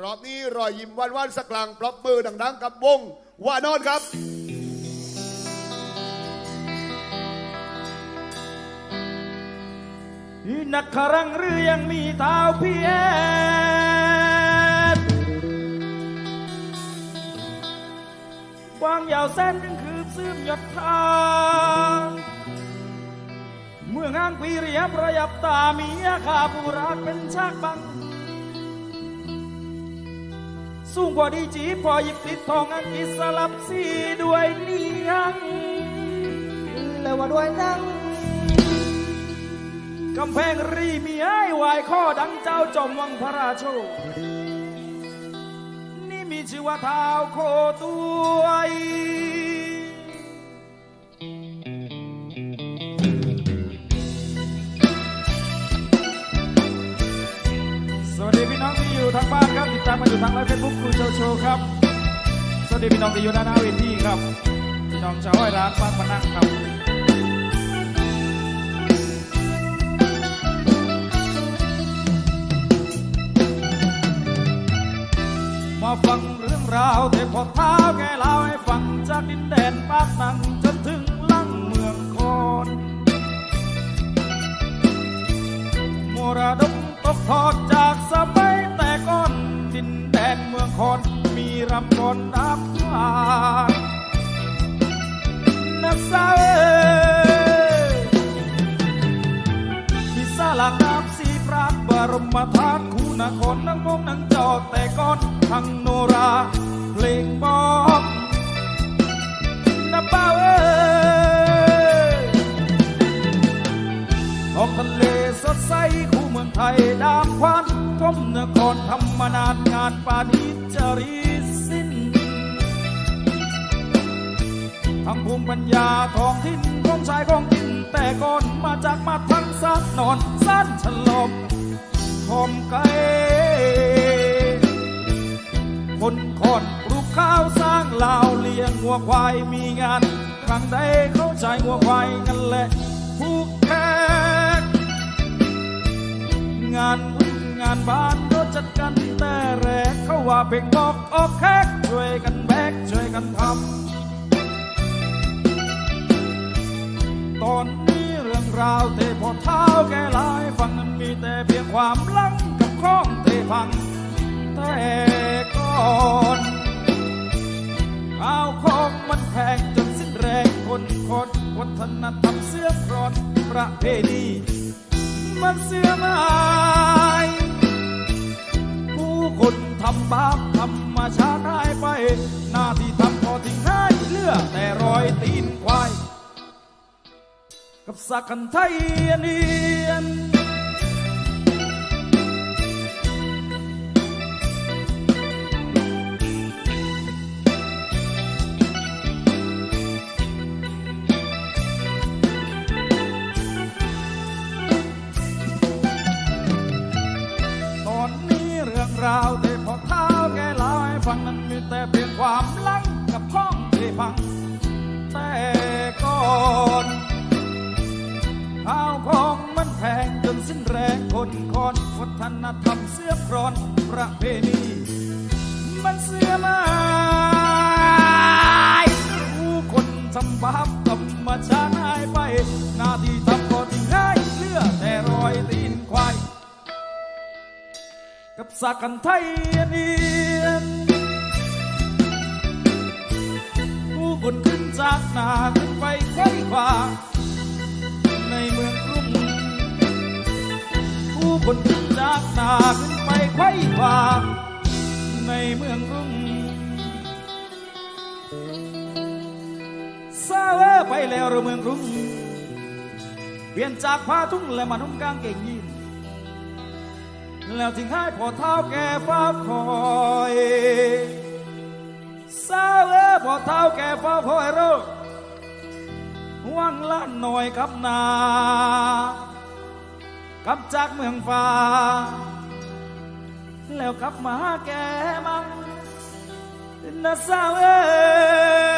รอบนี้รอยยิ้มวันวันสักครั้งปรบมือดังๆกับวงวานอนครับนักขรังหรือยังมีเท้าเพียรวางยาวเส้นยังคือซึมหยดทางเมื่องางปีเรียบระยับตาเมียข้าผู้รักเป็นชากบัง สูงกว่าดีจีพอหยิบติดทองอันกิสลับสีด้วยเนียงแล้วว่าด้วยนังกำแพงรีมีไอ้วายข้อดังเจ้าจอมวังพระราโชนี่มีชื่อว่าเท้าโคตัวย ติดตามมาอยู่ทางไลฟ์เฟซบุ๊กครูโชว์โชว์ครับ สวัสดีพี่น้องที่อยู่ด้านหน้าเวทีครับ พี่น้องชาวห้อยร้านบ้านพนังครับมาฟังเรื่องราวเทพเท้าแกเล่าให้ฟังจากดินแดนปากนังจนถึงลังเมืองคอนมรดกตกทอด คอนมีรำกลนับผ่านนักสาวเอ้ยมีสลักน้ำสีพระบรมธาตุคุณนครนังมงนังจอแต่ก่อนทังโนราเพลงบอกนะเป้าเอออกทะเลสดใสคู่เมืองไทยดา มนก้มนครทำมานานงานปานิจรีสิ้นทั้งภูมิปัญญาทองถิ่นของชายของกินแต่ก่อนมาจากมาทั้งสันนอนสั้นฉลบคอมไก่คนคอนปลูกข้าวสร้างลาวเลี้ยงวัวควายมีงานครั้งใดเข้าใจวัวควายกันแหละผูกแขกงาน งานบ้านก็จัดกันแต่แรกเขาว่าเพ่งบอกออกแขกช่วยกันแบกช่วยกันทำตอนนี้เรื่องราวเทพอเท้าแกหลายฟังนั้นมีแต่เพียงความลังกับข้องเทพังแต่ก่อนข้าวของมันแพงจนสิ้นแรงคนคนวัฒนธรรมเสื่อมรอนประเพณีมันเสื่อมหาย คนทำบาปทำมาชาติหายไป หน้าที่ทำพอทิ้งให้เลือแต่รอยตีนควาย กับสักกันไทยเนียน แต่เพียงความลังกับข้องที่พัง แต่ก่อนข้าวของมันแพงจนสิ้นแรงคนคอนวัฒนธรรมเสื่อมครอนประเพณีมันเสื่อมหายผู้คนทำบาปธรรมชาติหายไป หน้าที่ทำก็ทิ้งให้เหลือแต่รอยตีนควาย กับสักกันไทยเนียน นาขึ้นไปไขว้ขวาในเมืองกรุงผู้คนขึ้นจากนาขึ้นไปไขว้ขวาในเมืองกรุงซาเอไปแล้วเราเมืองกรุงเปลี่ยนจากผ้าทุ่งและมานุ่งกางเกงยีนแล้วถึงให้พอเท้าแก่ฟ้าคอยสาวเอพอเท้าแก่ฟ้าคอยเรา วังละหน่อยกับนากับจากเมืองฟ้า แล้วกลับมาแกมังนะสาวเอ